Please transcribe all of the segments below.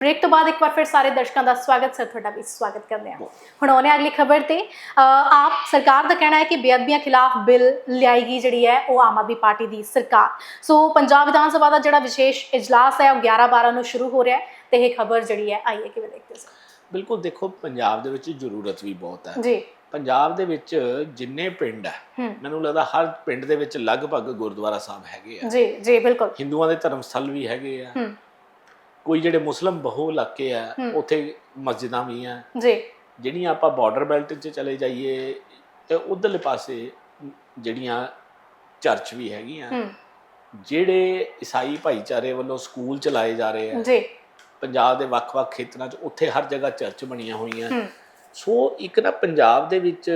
Break ਤੋਂ ਬਾਅਦ ਇੱਕ ਵਾਰ ਫਿਰ ਸਾਰੇ ਦਰਸ਼ਕਾਂ ਦਾ ਸਵਾਗਤ ਸਰ ਤੁਹਾਡਾ ਵੀ ਸਵਾਗਤ ਕਰਦੇ ਹਾਂ। ਹੁਣ ਆਉਣੇ ਹਾਂ ਅਗਲੀ ਖਬਰ ਤੇ। ਆਪ ਸਰਕਾਰ ਦਾ ਕਹਿਣਾ ਹੈ ਕਿ ਬੇਅਦਬੀਆਂ ਖਿਲਾਫ ਬਿੱਲ ਲਿਆਏਗੀ ਜਿਹੜੀ ਹੈ ਉਹ ਆਮ ਆਦਮੀ ਪਾਰਟੀ ਦੀ ਸਰਕਾਰ। ਸੋ ਪੰਜਾਬ ਵਿਧਾਨ ਸਭਾ ਦਾ ਜਿਹੜਾ ਵਿਸ਼ੇਸ਼ ਇਜਲਾਸ ਹੈ ਉਹ 11 12 ਨੂੰ ਸ਼ੁਰੂ ਹੋ ਰਿਹਾ ਹੈ ਤੇ ਇਹ ਖਬਰ ਜਿਹੜੀ ਹੈ ਆਈ ਹੈ ਕਿਵੇਂ ਦੇਖਦੇ ਹੋ ਬਿਲਕੁਲ ਦੇਖੋ ਪੰਜਾਬ ਦੇ ਵਿੱਚ ਜ਼ਰੂਰਤ ਵੀ ਬਹੁਤ ਹੈ। ਜੀ। ਪੰਜਾਬ ਦੇ ਵਿੱਚ ਜਿੰਨੇ ਪਿੰਡ ਹੈ ਮੈਨੂੰ ਲੱਗਦਾ ਹਰ ਪਿੰਡ ਦੇ ਵਿੱਚ ਲਗਭਗ ਗੁਰਦੁਆਰਾ ਸਾਹਿਬ ਹੈਗੇ ਆ। ਜੀ ਜੀ ਬਿਲਕੁਲ। ਹਿੰਦੂਆਂ ਦੇ ਧਰਮ ਸਥਲ ਵੀ ਹੈਗੇ ਆ। ਕੋਈ ਜਿਹੜੇ ਮੁਸਲਮ ਬਹੁ ਇਲਾਕੇ ਆ। ਉੱਥੇ ਮਸਜਿਦਾਂ ਵੀ ਆ। ਜੀ। ਜਿਹੜੀਆਂ ਆਪਾਂ ਬਾਰਡਰ ਬੈਲਟ 'ਚ ਚਲੇ ਜਾਈਏ ਤੇ ਉਧਰਲੇ ਪਾਸੇ ਜਿਹੜੀਆਂ ਚਰਚ ਵੀ ਹੈਗੀਆਂ ਜਿਹੜੇ ਈਸਾਈ ਭਾਈਚਾਰੇ ਵੱਲੋਂ ਸਕੂਲ ਚਲਾਏ ਜਾ ਰਹੇ ਆ ਜੀ। ਪੰਜਾਬ ਦੇ ਵੱਖ-ਵੱਖ ਖੇਤਰਾਂ 'ਚ ਉੱਥੇ ਹਰ ਜਗ੍ਹਾ ਚਰਚ ਬਣੀਆਂ ਹੋਈਆਂ। ਸੋ ਇੱਕ ਨਾ ਪੰਜਾਬ ਦੇ ਵਿੱਚ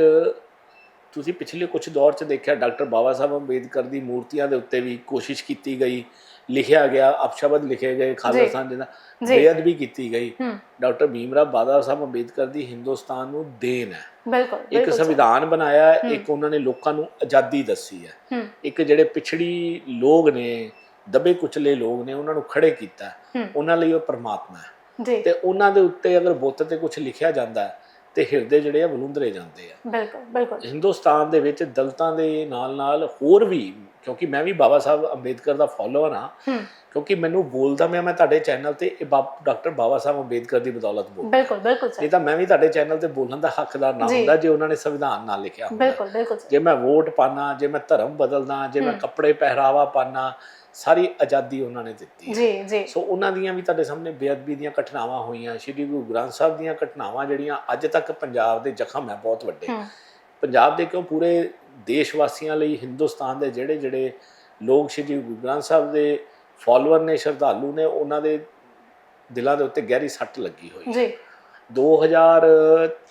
ਤੁਸੀਂ ਪਿਛਲੇ ਕੁਝ ਦੌਰ 'ਚ ਦੇਖਿਆ ਡਾਕਟਰ ਬਾਬਾ ਸਾਹਿਬ ਅੰਬੇਦਕਰ ਦੀ ਮੂਰਤੀਆਂ ਦੇ ਉੱਤੇ ਵੀ ਕੋਸ਼ਿਸ਼ ਕੀਤੀ ਗਈ। ਲਿਖਿਆ ਗਿਆ ਅਪਸ਼ਬਦ ਲਿਖੇ ਗਏ ਖਾਲਸਾ ਜੀ ਦਾ ਜੀ। ਬੇਅਦਬੀ ਕੀਤੀ ਗਈ। ਡਾਕਟਰ ਭੀਮਰਾਵ ਬਾਬਾ ਸਾਹਿਬ ਅੰਬੇਦਕਰ ਦੀ ਹਿੰਦੁਸਤਾਨ ਨੂੰ ਦੇਣ ਹੈ। ਬਿਲਕੁਲ ਇੱਕ। ਸੰਵਿਧਾਨ ਬਣਾਇਆ ਇੱਕ ਉਹਨਾਂ ਨੇ ਲੋਕਾਂ ਨੂੰ ਆਜ਼ਾਦੀ ਦੱਸੀ ਹੈ। ਇੱਕ ਜਿਹੜੇ ਪਿਛੜੀ ਲੋਕ ਨੇ ਦਬੇ ਕੁਚਲੇ ਲੋਕ ਨੇ ਉਹਨਾਂ ਨੂੰ ਖੜੇ ਕੀਤਾ ਉਹਨਾਂ ਲਈ ਉਹ ਪਰਮਾਤਮਾ ਹੈ। ਤੇ ਉਹਨਾਂ ਦੇ ਉੱਤੇ ਅਗਰ ਬੁੱਤ ਤੇ ਕੁਝ ਲਿਖਿਆ ਜਾਂਦਾ ਹੈ, ਤੇ ਹਿਰਦੇ ਜਿਹੜੇ ਆ ਵਲੂੰਦਰੇ ਜਾਂਦੇ ਆ। ਬਿਲਕੁਲ ਬਿਲਕੁਲ। ਹਿੰਦੁਸਤਾਨ ਦੇ ਵਿੱਚ ਦਲਤਾਂ ਦੇ ਨਾਲ ਨਾਲ ਹੋਰ ਵੀ ਕਿਉਂਕਿ ਮੈਂ ਵੀ ਬਾਬਾ ਸਾਹਿਬ ਅੰਬੇਦਕਰ ਦਾ ਫਾਲੋਅਰ ਹਾਂ। ਕਿਉਂਕਿ ਮੈਨੂੰ ਬੋਲਦਾ ਮੈਂ ਮੈਂ ਤੁਹਾਡੇ ਚੈਨਲ ਤੇ ਇਹ ਬਾਬ- ਡਾਕਟਰ ਬਾਬਾ ਸਾਹਿਬ ਅੰਬੇਦਕਰ ਦੀ ਬਦੌਲਤ ਬੋਲ। ਬਿਲਕੁਲ ਬਿਲਕੁਲ ਸਰ ਨਹੀਂ ਤਾਂ ਮੈਂ ਵੀ ਤੁਹਾਡੇ ਚੈਨਲ ਤੇ ਬੋਲਣ ਦਾ ਹੱਕਦਾਰ ਨਾ ਜੀ। ਹੁੰਦਾ ਜੇ ਉਹਨਾਂ ਨੇ ਸੰਵਿਧਾਨ ਨਾਲ ਲਿਖਿਆ ਹੁੰਦਾ। ਬਿਲਕੁਲ ਬਿਲਕੁਲ ਸਰ ਜੇ ਮੈਂ ਵੋਟ ਪਾਣਾ ਜੇ ਮੈਂ ਧਰਮ ਬਦਲਦਾ ਜੇ ਮੈਂ। ਕੱਪੜੇ ਪਹਿਰਾਵਾ ਪਾਣਾ ਸਾਰੀ ਆਜ਼ਾਦੀ ਉਹਨਾਂ ਨੇ ਦਿੱਤੀ ਹੈ। ਜੀ ਜੀ। ਸੋ ਉਹਨਾਂ ਦੀਆਂ ਵੀ ਤੁਹਾਡੇ ਸਾਹਮਣੇ ਬੇਅਦਬੀ ਦੀਆਂ ਘਟਨਾਵਾਂ ਹੋਈਆਂ ਸ਼੍ਰੀ ਗੁਰੂ ਗ੍ਰੰਥ ਸਾਹਿਬ ਦੀਆਂ ਘਟਨਾਵਾਂ ਜਿਹੜੀਆਂ ਅੱਜ ਤੱਕ ਪੰਜਾਬ ਦੇ ਜ਼ਖਮ ਹੈ ਬਹੁਤ ਵੱਡੇ। ਪੰਜਾਬ ਦੇ ਕਿਉਂ ਪੂਰੇ ਦੇਸ਼ ਵਾਸੀਆਂ ਲਈ ਹਿੰਦੁਸਤਾਨ ਦੇ ਜਿਹੜੇ ਜਿਹੜੇ ਲੋਕ ਸ਼੍ਰੀ ਗੁਰੂ ਗ੍ਰੰਥ ਸਾਹਿਬ ਦੇ ਫਾਲੋਅਰ ਨੇ ਸ਼ਰਧਾਲੂ ਨੇ ਉਹਨਾਂ ਦੇ ਦਿਲਾਂ ਦੇ ਉੱਤੇ ਗਹਿਰੀ ਸੱਟ ਲੱਗੀ ਹੋਈ। ਜੀ। 2000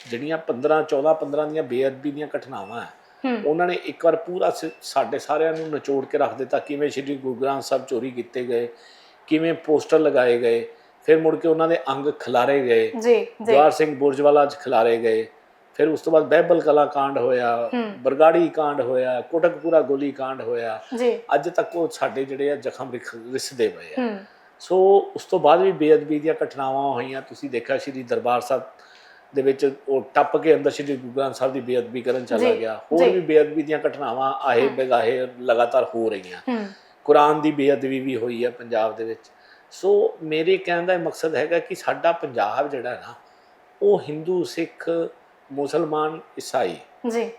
ਜਿਹੜੀਆਂ 15 14 15 ਦੀਆਂ ਬੇਅਦਬੀ ਦੀਆਂ ਘਟਨਾਵਾਂ ਉਹਨਾਂ ਨੇ ਇੱਕ ਵਾਰ ਪੂਰਾ ਸਾਡੇ ਸਾਰਿਆਂ ਨੂੰ ਨਿਚੋੜ ਕੇ ਰੱਖ ਦਿੱਤਾ। ਕਿਵੇਂ ਸ਼੍ਰੀ ਗੁਰੂ ਗ੍ਰੰਥ ਸਾਹਿਬ ਚੋਰੀ ਕੀਤੇ ਗਏ ਕਿਵੇਂ ਪੋਸਟਰ ਲਗਾਏ ਗਏ ਫਿਰ ਮੁੜ ਕੇ ਉਹਨਾਂ ਦੇ ਅੰਗ ਖਿਲਾਰੇ ਗਏ। ਜੀ ਜਵਾਰ ਸਿੰਘ ਬੁਰਜਵਾਲਾ ਚ ਖਿਲਾਰੇ ਗਏ। ਫਿਰ ਉਸ ਤੋਂ ਬਾਅਦ ਬਹਿਬਲ ਕਲਾ ਕਾਂਡ ਹੋਇਆ। ਬਰਗਾੜੀ ਕਾਂਡ ਹੋਇਆ ਕੋਟਕਪੂਰਾ ਗੋਲੀ ਕਾਂਡ ਹੋਇਆ। ਅੱਜ ਤੱਕ ਉਹ ਸਾਡੇ ਜਿਹੜੇ ਆ ਜ਼ਖਮ ਰਿਸਦੇ ਪਏ ਆ। ਸੋ ਉਸ ਤੋਂ ਬਾਅਦ ਵੀ ਬੇਅਦਬੀ ਦੀਆਂ ਘਟਨਾਵਾਂ ਹੋਈਆਂ। ਤੁਸੀਂ ਦੇਖਿਆ ਸ਼੍ਰੀ ਦਰਬਾਰ ਸਾਹਿਬ ਦੇ ਵਿੱਚ ਉਹ ਟੱਪ ਕੇ ਅੰਦਰ ਸ਼੍ਰੀ ਗੁਰੂ ਗ੍ਰੰਥ ਸਾਹਿਬ ਦੀ ਬੇਅਦਬੀ ਕਰਨ ਚਲਾ ਗਿਆ। ਹੋਰ। ਵੀ ਬੇਅਦਬੀ ਦੀਆਂ ਘਟਨਾਵਾਂ ਆਹੇ ਬਗਾਹੇ ਲਗਾਤਾਰ ਹੋ ਰਹੀਆਂ। ਕੁਰਾਨ ਦੀ ਬੇਅਦਬੀ ਵੀ ਹੋਈ ਹੈ ਪੰਜਾਬ ਦੇ ਵਿੱਚ। ਸੋ ਮੇਰੇ ਕਹਿਣ ਦਾ ਮਕਸਦ ਹੈਗਾ ਕਿ ਸਾਡਾ ਪੰਜਾਬ ਜਿਹੜਾ ਹੈ ਨਾ ਉਹ ਹਿੰਦੂ ਸਿੱਖ ਮੁਸਲਮਾਨ ਈਸਾਈ ਜੀ।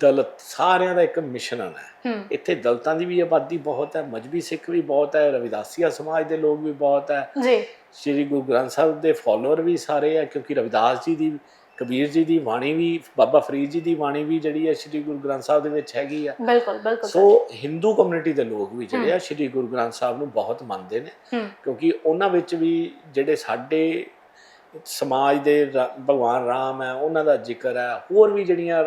ਦਲਿਤ ਸਾਰਿਆਂ ਦਾ ਇੱਕ ਮਿਸ਼ਰਣ ਹੈ। ਇੱਥੇ ਦਲਿਤਾਂ ਦੀ ਵੀ ਆਬਾਦੀ ਬਹੁਤ ਹੈ ਮਜਬੀ ਸਿੱਖ ਵੀ ਬਹੁਤ ਹੈ ਰਵਿਦਾਸੀਆ ਸਮਾਜ ਦੇ ਲੋਕ ਵੀ ਬਹੁਤ ਹੈ। ਜੀ। ਸ਼੍ਰੀ ਗੁਰੂ ਗ੍ਰੰਥ ਸਾਹਿਬ ਦੇ ਫਾਲੋਅਰ ਵੀ ਸਾਰੇ ਆ ਕਿਉਂਕਿ ਰਵਿਦਾਸ ਜੀ ਦੀ ਕਬੀਰ ਜੀ ਦੀ ਬਾਣੀ ਵੀ ਬਾਬਾ ਫਰੀਦ ਜੀ ਦੀ ਬਾਣੀ ਵੀ ਜਿਹੜੀ ਹੈ ਸ਼੍ਰੀ ਗੁਰੂ ਗ੍ਰੰਥ ਸਾਹਿਬ ਦੇ ਵਿੱਚ ਹੈਗੀ ਆ। ਬਿਲਕੁਲ ਬਿਲਕੁਲ। ਸੋ ਹਿੰਦੂ ਕਮਿਊਨਿਟੀ ਦੇ ਲੋਕ ਵੀ ਜਿਹੜੇ ਆ ਸ਼੍ਰੀ ਗੁਰੂ ਗ੍ਰੰਥ ਸਾਹਿਬ ਨੂੰ ਬਹੁਤ ਮੰਨਦੇ ਨੇ। ਕਿਉਂਕਿ ਉਹਨਾਂ ਵਿੱਚ ਵੀ ਜਿਹੜੇ ਸਾਡੇ ਸਮਾਜ ਦੇ ਭਗਵਾਨ ਰਾਮ ਹੈ ਉਹਨਾਂ ਦਾ ਜ਼ਿਕਰ ਹੈ। ਹੋਰ ਵੀ ਜਿਹੜੀਆਂ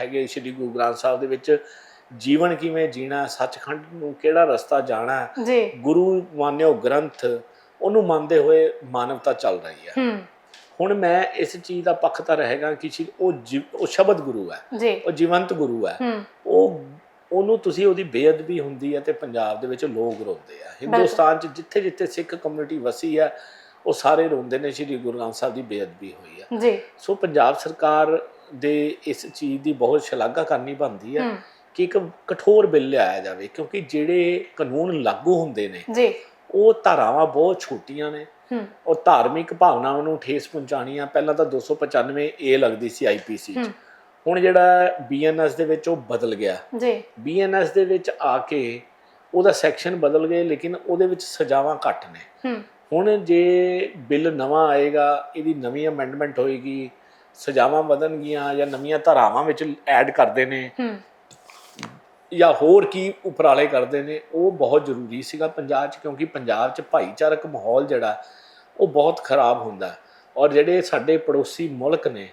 ਹੈਗੇ ਸ਼੍ਰੀ ਗੁਰੂ ਗ੍ਰੰਥ ਸਾਹਿਬ ਦੇ ਵਿੱਚ ਜੀਵਨ ਕਿਵੇਂ ਜੀਣਾ ਸੱਚਖੰਡ ਨੂੰ ਕਿਹੜਾ ਰਸਤਾ ਜਾਣਾ ਹੈ, ਗੁਰੂ ਮਾਨਿਓ ਗ੍ਰੰਥ ਉਹਨੂੰ ਮੰਨਦੇ ਹੋਏ ਮਾਨਵਤਾ ਚੱਲ ਰਹੀ ਹੈ। ਹੁਣ ਮੈਂ ਇਸ ਚੀਜ਼ ਦਾ ਪੱਖਤਾ ਰਹੇਗਾ ਕਿ ਉਹ ਉਹ ਸ਼ਬਦ ਗੁਰੂ ਹੈ। ਉਹ ਜੀਵੰਤ ਗੁਰੂ ਹੈ। ਉਹ ਉਹਨੂੰ ਤੁਸੀਂ ਉਹਦੀ ਬੇਅਦਬੀ ਹੁੰਦੀ ਹੈ ਤੇ ਪੰਜਾਬ ਦੇ ਵਿੱਚ ਲੋਕ ਰੋਂਦੇ ਆ। ਹਿੰਦੁਸਤਾਨ 'ਚ ਜਿੱਥੇ ਜਿੱਥੇ ਸਿੱਖ ਕਮਿਊਨਿਟੀ ਵਸੀ ਹੈ ਉਹ ਸਾਰੇ ਰੋਂਦੇ ਨੇ ਸ਼੍ਰੀ ਗੁਰੂ ਗ੍ਰੰਥ ਸਾਹਿਬ ਦੀ ਬੇਅਦਬੀ ਹੋਈ ਹੈ ਜੀ। ਸੋ ਪੰਜਾਬ ਸਰਕਾਰ ਦੇ ਇਸ ਚੀਜ਼ ਦੀ ਬਹੁਤ ਸ਼ਲਾਘਾ ਕਰਨੀ ਬਣਦੀ ਹੈ। ਕਿ ਇੱਕ ਕਠੋਰ ਬਿੱਲ ਲਿਆਇਆ ਜਾਵੇ ਕਿਉਂਕਿ ਜਿਹੜੇ ਕਾਨੂੰਨ ਲਾਗੂ ਹੁੰਦੇ ਨੇ ਜੀ। ਉਹ ਧਾਰਾਵਾਂ ਬਹੁਤ ਛੋਟੀਆਂ ਨੇ। ਔਰ ਧਾਰਮਿਕ ਭਾਵਨਾਵਾਂ ਨੂੰ ਠੇਸ ਪਹੁੰਚਾਣੀ ਆ ਪਹਿਲਾਂ ਤਾਂ 295 ਏ ਲੱਗਦੀ ਸੀ ਆਈਪੀਸੀ 'ਚ। ਹੁਣ ਜਿਹੜਾ ਬੀਐਨਐਸ ਦੇ ਵਿੱਚ ਉਹ ਬਦਲ ਗਿਆ। ਜੀ। ਬੀਐਨਐਸ ਦੇ ਵਿੱਚ ਆ ਕੇ ਉਹਦਾ ਸੈਕਸ਼ਨ ਬਦਲ ਗਏ ਲੇਕਿਨ ਉਹਦੇ ਵਿੱਚ ਸਜ਼ਾਵਾਂ ਘੱਟ ਨੇ। ਹੁਣ ਜੇ ਬਿੱਲ ਨਵਾਂ ਆਏਗਾ ਇਹਦੀ ਨਵੀਂ ਅਮੈਂਡਮੈਂਟ ਹੋਏਗੀ ਸਜ਼ਾਵਾਂ ਵਧਣਗੀਆਂ ਜਾਂ ਨਵੀਆਂ ਧਾਰਾਵਾਂ ਵਿੱਚ ਐਡ ਕਰਦੇ ਨੇ ਜਾਂ ਹੋਰ ਕੀ ਉਪਰਾਲੇ ਕਰਦੇ ਨੇ ਉਹ ਬਹੁਤ ਜ਼ਰੂਰੀ ਸੀਗਾ ਪੰਜਾਬ 'ਚ ਕਿਉਂਕਿ ਪੰਜਾਬ 'ਚ ਭਾਈਚਾਰਕ ਮਾਹੌਲ ਜਿਹੜਾ ਉਹ ਬਹੁਤ ਖਰਾਬ ਹੁੰਦਾ। ਔਰ ਜਿਹੜੇ ਸਾਡੇ ਪੜੋਸੀ ਮੁਲਕ ਨੇ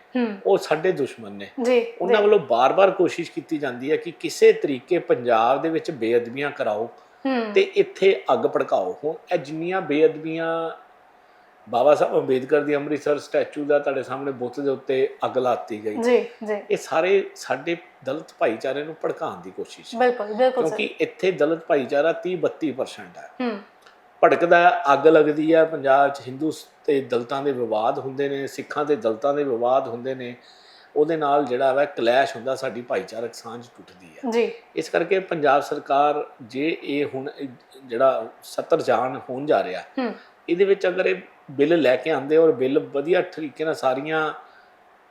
ਉਹ ਸਾਡੇ ਦੁਸ਼ਮਣ ਨੇ। ਜੀ ਉਹਨਾਂ ਵੱਲੋਂ ਬਾਰ-ਬਾਰ ਕੋਸ਼ਿਸ਼ ਕੀਤੀ ਜਾਂਦੀ ਹੈ ਕਿ ਕਿਸੇ ਤਰੀਕੇ ਪੰਜਾਬ ਦੇ ਵਿੱਚ ਬੇਅਦਬੀਆਂ ਕਰਾਓ ਤੇ ਇੱਥੇ ਅੱਗ ਭੜਕਾਓ। ਹੁਣ ਇਹ ਜਿੰਨੀਆਂ ਬੇਅਦਬੀਆਂ ਬਾਬਾ ਸਾਹਿਬ ਅੰਬੇਦਕਰ ਦੀ ਅੰਮ੍ਰਿਤਸਰ ਸਟੈਚੂ ਦਾ ਤੁਹਾਡੇ ਸਾਹਮਣੇ ਬੁੱਤ ਦੇ ਉੱਤੇ ਅੱਗ ਲਾਤੀ ਗਈ। ਜੀ ਜੀ। ਇਹ ਸਾਰੇ ਸਾਡੇ ਦਲਿਤ ਭਾਈਚਾਰੇ ਨੂੰ ਭੜਕਾਉਣ ਦੀ ਕੋਸ਼ਿਸ਼ ਹੈ। ਬਿਲਕੁਲ ਬਿਲਕੁਲ ਕਿਉਂਕਿ ਇੱਥੇ ਦਲਿਤ ਭਾਈਚਾਰਾ 30 32% ਹੈ। ਹੂੰ। ਭੜਕਦਾ ਅੱਗ ਲੱਗਦੀ ਹੈ। ਪੰਜਾਬ 'ਚ ਹਿੰਦੂ ਤੇ ਦਲਤਾਂ ਦੇ ਵਿਵਾਦ ਹੁੰਦੇ ਨੇ ਸਿੱਖਾਂ ਤੇ ਦਲਤਾਂ ਦੇ ਵਿਵਾਦ ਹੁੰਦੇ ਨੇ। ਉਹਦੇ ਨਾਲ ਜਿਹੜਾ ਵਾ ਕਲੈਸ਼ ਹੁੰਦਾ ਸਾਡੀ ਭਾਈਚਾਰਕ ਸਾਂਝ ਟੁੱਟਦੀ ਹੈ ਜੀ। ਇਸ ਕਰਕੇ ਪੰਜਾਬ ਸਰਕਾਰ ਜੇ ਇਹ ਹੁਣ ਜਿਹੜਾ 70 ਜਾਨ ਹੋਣ ਜਾ ਰਿਹਾ ਇਹਦੇ ਵਿੱਚ ਅਗਰ ਇਹ ਬਿੱਲ ਲੈ ਕੇ ਆਉਂਦੇ ਔਰ ਬਿੱਲ ਵਧੀਆ ਤਰੀਕੇ ਨਾਲ ਸਾਰੀਆਂ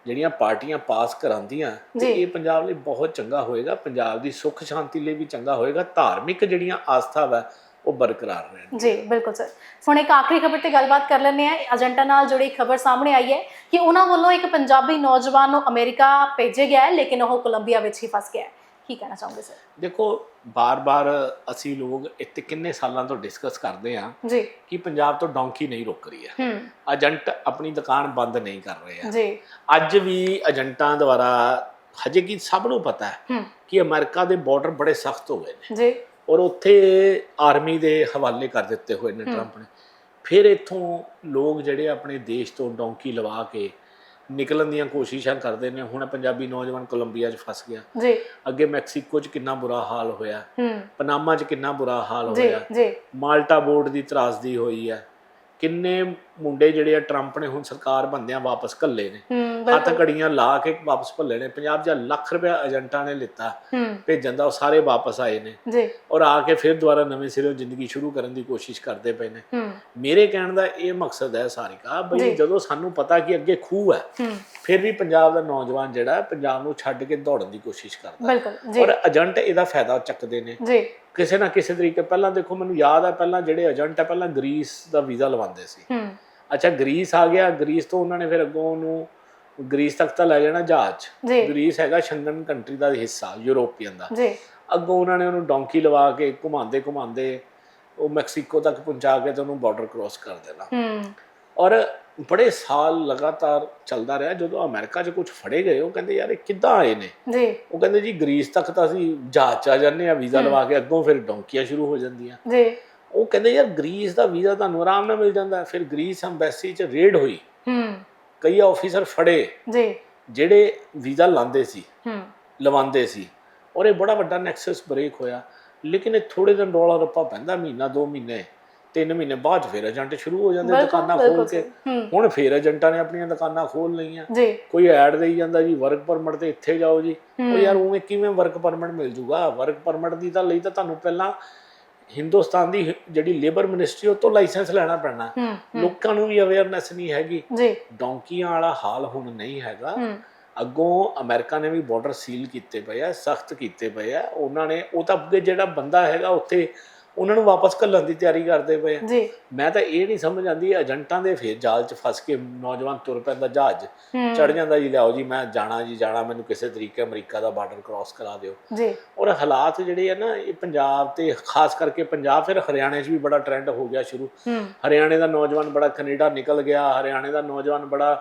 ਜਿਹੜੀਆਂ ਪਾਰਟੀਆਂ ਪਾਸ ਕਰਾਉਂਦੀਆਂ ਤੇ। ਇਹ ਪੰਜਾਬ ਲਈ ਬਹੁਤ ਚੰਗਾ ਹੋਏਗਾ। ਪੰਜਾਬ ਦੀ ਸੁੱਖ ਸ਼ਾਂਤੀ ਲਈ ਵੀ ਚੰਗਾ ਹੋਏਗਾ। ਧਾਰਮਿਕ ਜਿਹੜੀਆਂ ਆਸਥਾ ਵਾ ਉਹ ਬਰਕਰਾਰ ਰਹਿਣ ਜੀ ਬਿਲਕੁਲ ਸਰ। ਹੁਣ ਇੱਕ ਆਖਰੀ ਖਬਰ ਤੇ ਗੱਲਬਾਤ ਕਰ ਲੈਂਦੇ ਆ ਏਜੰਟਾ ਨਾਲ ਜੁੜੀ ਖਬਰ ਸਾਹਮਣੇ ਆਈ ਹੈ ਕਿ ਉਹਨਾਂ ਵੱਲੋਂ ਇੱਕ ਪੰਜਾਬੀ ਨੌਜਵਾਨ ਨੂੰ ਅਮਰੀਕਾ ਭੇਜਿਆ ਗਿਆ ਹੈ ਲੇਕਿਨ ਉਹ ਕੋਲੰਬੀਆ ਵਿੱਚ ਹੀ ਫਸ ਗਿਆ ਹੈ। ਕੀ ਕਹਿਣਾ ਚਾਹੋਗੇ ਸਰ? ਦੇਖੋ ਬਾਰ-ਬਾਰ ਅਸੀਂ ਲੋਕ ਇੱਥੇ ਕਿੰਨੇ ਸਾਲਾਂ ਤੋਂ ਡਿਸਕਸ ਕਰਦੇ ਆ ਜੀ। ਕਿ ਪੰਜਾਬ ਤੋਂ ਡੌਂਕੀ ਨਹੀਂ ਰੁਕ ਰਹੀ ਹੈ। ਹੂੰ। ਏਜੰਟ ਆਪਣੀ ਦੁਕਾਨ ਬੰਦ ਨਹੀਂ ਕਰ ਰਹੇ ਆ ਜੀ। ਅੱਜ ਵੀ ਏਜੰਟਾਂ ਦੁਆਰਾ ਹਜੇ ਕੀ ਸਭ ਨੂੰ ਪਤਾ ਹੈ ਹੂੰ। ਕਿ ਅਮਰੀਕਾ ਦੇ ਬਾਰਡਰ ਬੜੇ ਸਖਤ ਹੋ ਗਏ ਨੇ। ਜੀ। ਔਰ ਉੱਥੇ ਆਰਮੀ ਦੇ ਹਵਾਲੇ ਕਰ ਦਿੱਤੇ ਹੋਏ ਨੇ। ਟਰੰਪ ਨੇ। ਫਿਰ ਇੱਥੋਂ ਲੋਕ ਜਿਹੜੇ ਆਪਣੇ ਦੇਸ਼ ਤੋਂ ਡੌਂਕੀ ਲਵਾ ਕੇ ਨਿਕਲਣ ਦੀਆਂ ਕੋਸ਼ਿਸ਼ਾਂ ਕਰਦੇ ਨੇ। ਹੁਣ ਪੰਜਾਬੀ ਨੌਜਵਾਨ ਕੋਲੰਬੀਆ 'ਚ ਫਸ ਗਿਆ। ਜੀ। ਅੱਗੇ ਮੈਕਸੀਕੋ 'ਚ ਕਿੰਨਾ ਬੁਰਾ ਹਾਲ ਹੋਇਆ। ਪਨਾਮਾ 'ਚ ਕਿੰਨਾ ਬੁਰਾ ਹਾਲ ਜੀ ਹੋਇਆ। ਜੀ। ਮਾਲਟਾ ਬੋਰਡ ਦੀ ਤਰਾਸਦੀ ਹੋਈ ਹੈ। ਕਿੰਨੇ ਮੁੰਡੇ ਜਿਹੜੇ ਆ ਟਰੰਪ ਨੇ ਹੁਣ ਸਰਕਾਰ ਬੰਦਿਆਂ ਵਾਪਸ ਘੱਲੇ ਨੇ। ਹੱਥ ਘੜੀਆਂ ਲਾ ਕੇ ਵਾਪਸ ਭੱਲੇ ਨੇ। ਪੰਜਾਬ 'ਚ ਲੱਖ ਰੁਪਇਆ ਏਜੰਟਾਂ ਨੇ ਲਿੱਤਾ ਭੇਜਣ ਦਾ ਉਹ ਸਾਰੇ ਵਾਪਸ ਆਏ ਨੇ। ਜੀ। ਔਰ ਆ ਕੇ ਫਿਰ ਦੁਬਾਰਾ ਨਵੇਂ ਸਿਰੋਂ ਜ਼ਿੰਦਗੀ ਸ਼ੁਰੂ ਕਰਨ ਦੀ ਕੋਸ਼ਿਸ਼ ਕਰਦੇ ਪਏ ਨੇ। ਮੇਰੇ ਕਹਿਣ ਦਾ ਇਹ ਮਕਸਦ ਹੈ ਸਾਰਿਕਾ ਜੀ। ਬਈ ਜਦੋਂ ਸਾਨੂੰ ਪਤਾ ਕਿ ਅੱਗੇ ਖੂਹ ਹੈ ਫਿਰ ਵੀ ਪੰਜਾਬ ਦਾ ਨੌਜਵਾਨ ਜਿਹੜਾ ਪੰਜਾਬ ਨੂੰ ਛੱਡ ਕੇ ਦੌੜਨ ਦੀ ਕੋਸ਼ਿਸ਼ ਕਰਦਾ ਜੀ। ਔਰ ਏਜੰਟ ਇਹਦਾ ਫਾਇਦਾ ਚੱਕਦੇ ਨੇ। ਜੀ। ਕਿਸੇ ਨਾ ਕਿਸੇ ਤਰੀਕੇ ਪਹਿਲਾਂ ਦੇਖੋ ਮੈਨੂੰ ਯਾਦ ਹੈ ਪਹਿਲਾਂ ਜਿਹੜੇ ਏਜੰਟ ਹੈ ਪਹਿਲਾਂ ਗ੍ਰੀਸ ਦਾ ਵੀਜ਼ਾ ਲਵਾਉਂਦੇ ਸੀ। ਹੂੰ। ਅੱਛਾ ਗ੍ਰੀਸ ਆ ਗਿਆ ਗ੍ਰੀਸ ਤੋਂ ਉਹਨਾਂ ਨੇ ਫਿਰ ਅੱਗੋਂ ਉਹਨੂੰ ਗ੍ਰੀਸ ਤੱਕ ਤਾਂ ਲੈ ਜਾਣਾ ਜਹਾਜ਼। ਗ੍ਰੀਸ ਹੈਗਾ ਸ਼ੰਗਨ ਕੰਟਰੀ ਦਾ ਹਿੱਸਾ ਯੂਰੋਪੀਅਨ ਦਾ। ਜੀ। ਅੱਗੋਂ ਉਹਨਾਂ ਨੇ ਉਹਨੂੰ ਡੌਂਕੀ ਲਵਾ ਕੇ ਘੁਮਾਉਂਦੇ ਘੁਮਾਉਂਦੇ ਉਹ ਮੈਕਸੀਕੋ ਤੱਕ ਪਹੁੰਚਾ ਕੇ ਤੇ ਉਹਨੂੰ ਬਾਰਡਰ ਕ੍ਰੋਸ ਕਰ ਦੇਣਾ। ਹੂੰ। ਔਰ ਬੜੇ ਸਾਲ ਲਗਾਤਾਰ ਚੱਲਦਾ ਰਿਹਾ ਜਦੋਂ ਅਮਰੀਕਾ 'ਚ ਕੁਝ ਫੜੇ ਗਏ ਉਹ ਕਹਿੰਦੇ ਯਾਰ ਇਹ ਕਿੱਦਾਂ ਆਏ ਨੇ? ਜੀ। ਉਹ ਕਹਿੰਦੇ ਜੀ ਗ੍ਰੀਸ ਤੱਕ ਤਾਂ ਅਸੀਂ ਜਹਾਜ਼ 'ਚ ਆ ਜਾਂਦੇ ਆ ਵੀਜ਼ਾ। ਲਵਾ ਕੇ ਅੱਗੋਂ ਫਿਰ ਡੌਂਕੀਆਂ ਸ਼ੁਰੂ ਹੋ ਜਾਂਦੀਆਂ। ਜੀ। ਉਹ ਕਹਿੰਦੇ ਯਾਰ ਗ੍ਰੀਸ ਦਾ ਵੀਜ਼ਾ ਤੁਹਾਨੂੰ ਆਰਾਮ ਨਾਲ ਮਿਲ ਜਾਂਦਾ। ਫਿਰ ਗ੍ਰੀਸ ਐਮਬੈਸੀ 'ਚ ਰੇਡ ਹੋਈ। ਹੂੰ। ਕਈ ਆਫੀਸਰ ਫੜੇ ਜੀ। ਜਿਹੜੇ ਵੀਜ਼ਾ ਲਾਉਂਦੇ ਸੀ ਹੂੰ। ਲਵਾਉਂਦੇ ਸੀ। ਔਰ ਇਹ ਬੜਾ ਵੱਡਾ ਨੈਕਸਸ ਬ੍ਰੇਕ ਹੋਇਆ। ਲੇਕਿਨ ਇਹ ਥੋੜੇ ਦਿਨ ਰੌਲਾ ਰੱਪਾ ਪੈਂਦਾ ਮਹੀਨਾ ਦੋ ਮਹੀਨੇ। ਤਿੰਨ ਮਹੀਨੇ ਬਾਅਦ ਫਿਰ ਏਜੰਟ ਸ਼ੁਰੂ ਹੋ ਜਾਂਦੇ ਦੁਕਾਨਾਂ ਖੋਲ ਕੇ। ਹੁਣ ਫਿਰ ਏਜੰਟਾਂ ਨੇ ਆਪਣੀਆਂ ਦੁਕਾਨਾਂ ਖੋਲ ਲਈਆਂ। ਕੋਈ ਐਡ ਦੇਈ ਜਾਂਦਾ ਜੀ ਵਰਕ ਪਰਮਿਟ ਤੇ ਇੱਥੇ ਜਾਓ ਜੀ। ਉਹ। ਯਾਰ ਉਵੇਂ ਕਿਵੇਂ ਵਰਕ ਪਰਮਿਟ ਮਿਲ ਜੂਗਾ? ਵਰਕ ਪਰਮਿਟ ਦੀ ਤਾਂ ਲਈ ਤਾਂ ਤੁਹਾਨੂੰ ਪਹਿਲਾਂ ਹਿੰਦੁਸਤਾਨ ਦੀ ਜਿਹੜੀ ਲੇਬਰ ਮਿਨਿਸਟਰੀ ਉਹ ਤੋਂ ਲਾਇਸੈਂਸ ਲੈਣਾ ਪੈਣਾ। ਲੋਕਾਂ ਨੂੰ ਵੀ ਅਵੇਅਰਨੈਸ ਨਹੀਂ ਹੈਗੀ। ਡੌਂਕੀਆਂ ਵਾਲਾ ਹਾਲ ਹੁਣ ਨਹੀਂ ਹੈਗਾ। ਅੱਗੋਂ ਅਮਰੀਕਾ ਨੇ ਵੀ ਬਾਰਡਰ ਸੀਲ ਕੀਤੇ ਪਏ ਆ ਸਖਤ ਕੀਤੇ ਪਏ ਆ। ਉਹਨਾਂ ਨੇ ਉਹ ਤਾਂ ਅੱਗੇ ਜਿਹੜਾ ਬੰਦਾ ਹੈਗਾ ਉੱਥੇ ਉਹਨਾਂ ਨੂੰ ਵਾਪਸ ਘੱਲਣ ਦੀ ਤਿਆਰੀ ਕਰਦੇ ਪਏ ਆ। ਜੀ। ਮੈਂ ਤਾਂ ਇਹ ਨਹੀਂ ਸਮਝ ਆਉਂਦੀ ਏਜੰਟਾਂ ਦੇ ਫੇਰ ਜਾਲ 'ਚ ਫਸ ਕੇ ਨੌਜਵਾਨ ਤੁਰ ਪੈਂਦਾ ਜਹਾਜ਼। ਚੜ ਜਾਂਦਾ ਜੀ ਲਿਆਓ ਜੀ ਮੈਂ ਜਾਣਾ ਜੀ ਜਾਣਾ ਮੈਨੂੰ ਕਿਸੇ ਤਰੀਕੇ ਅਮਰੀਕਾ ਦਾ ਬਾਰਡਰ ਕ੍ਰਾਸ ਕਰਾ ਦਿਓ। ਜੀ। ਔਰ ਹਾਲਾਤ ਜਿਹੜੇ ਆ ਨਾ ਇਹ ਪੰਜਾਬ ਤੇ ਖਾਸ ਕਰਕੇ ਪੰਜਾਬ ਫਿਰ ਹਰਿਆਣੇ 'ਚ ਵੀ ਬੜਾ ਟ੍ਰੈਂਡ ਹੋ ਗਿਆ ਸ਼ੁਰੂ। ਹਰਿਆਣੇ ਦਾ ਨੌਜਵਾਨ ਬੜਾ ਕੈਨੇਡਾ ਨਿਕਲ ਗਿਆ ਹਰਿਆਣੇ ਦਾ ਨੌਜਵਾਨ ਬੜਾ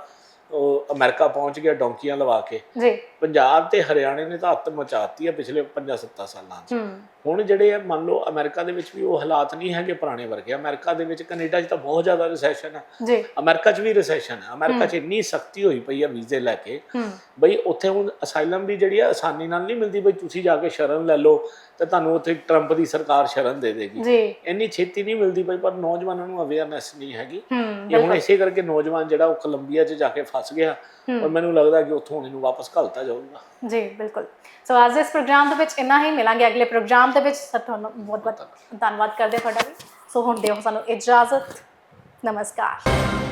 ਉਹ ਅਮਰੀਕਾ ਪਹੁੰਚ ਗਿਆ ਡੌਂਕੀਆਂ ਲਵਾ ਕੇ। ਜੀ। ਪੰਜਾਬ ਤੇ ਹਰਿਆਣੇ ਨੇ ਤਾਂ ਹੱਥ ਮਚਾਤੀ ਆ ਪਿਛਲੇ 5-7 ਸਾਲਾਂ 'ਚ। ਹੂੰ। ਹੁਣ ਜਿਹੜੇ ਆ ਮੰਨ ਲਓ ਅਮਰੀਕਾ ਦੇ ਵਿੱਚ ਵੀ ਉਹ ਹਾਲਾਤ ਨਹੀਂ ਹੈਗੇ ਪੁਰਾਣੇ ਵਰਗੇ। ਅਮਰੀਕਾ ਦੇ ਵਿੱਚ ਕੈਨੇਡਾ 'ਚ ਤਾਂ ਬਹੁਤ ਜ਼ਿਆਦਾ ਰਿਸੈਸ਼ਨ ਹੈ ਜੀ। ਅਮਰੀਕਾ 'ਚ ਵੀ ਰਿਸੈਸ਼ਨ ਹੈ ਅਮਰੀਕਾ 'ਚ ਇੰਨੀ ਸਖਤੀ ਹੋਈ ਪਈ ਆ ਵੀਜ਼ੇ ਲੈ ਕੇ। ਹੂੰ। ਬਈ ਉੱਥੇ ਹੁਣ ਅਸਾਈਲਮ ਵੀ ਜਿਹੜੀ ਆ ਆਸਾਨੀ ਨਾਲ ਨਹੀਂ ਮਿਲਦੀ। ਬਈ ਤੁਸੀਂ ਜਾ ਕੇ ਸ਼ਰਨ ਲੈ ਲਓ ਤੇ ਤੁਹਾਨੂੰ ਉੱਥੇ ਟਰੰਪ ਦੀ ਸਰਕਾਰ ਸ਼ਰਨ ਦੇ ਦੇਗੀ। ਜੀ। ਇੰਨੀ ਛੇਤੀ ਨਹੀਂ ਮਿਲਦੀ ਬਈ ਪਰ ਨੌਜਵਾਨਾਂ ਨੂੰ ਅਵੇਅਰਨੈਸ ਨਹੀਂ ਹੈਗੀ। ਹੂੰ ਇਹ ਹੁਣ ਇਸੇ ਕਰਕੇ ਨੌਜਵਾਨ ਜਿਹੜਾ ਉਹ ਕੋਲੰਬੀਆ 'ਚ ਜਾ ਕੇ ਫਸ ਗਿਆ। ਔਰ ਮੈਨੂੰ ਲੱਗਦਾ ਕਿ ਉੱਥੋਂ ਹੁਣ ਇਹਨੂੰ ਵਾਪਸ ਘਲਤਾ ਜਾਊਗਾ। ਜੀ ਬਿਲਕੁਲ। ਸੋ ਅੱਜ ਇਸ ਪ੍ਰੋਗਰਾਮ ਦੇ ਵਿੱਚ ਇੰਨਾ ਹੀ। ਮਿਲਾਂਗੇ ਅਗਲੇ ਪ੍ਰੋਗਰਾਮ ਦੇ ਵਿੱਚ। ਤੁਹਾਨੂੰ ਬਹੁਤ ਬਹੁਤ ਧੰਨਵਾਦ ਕਰਦੇ ਤੁਹਾਡਾ ਵੀ। ਸੋ ਹੁਣ ਦਿਓ ਸਾਨੂੰ ਇਜਾਜ਼ਤ। ਨਮਸਕਾਰ।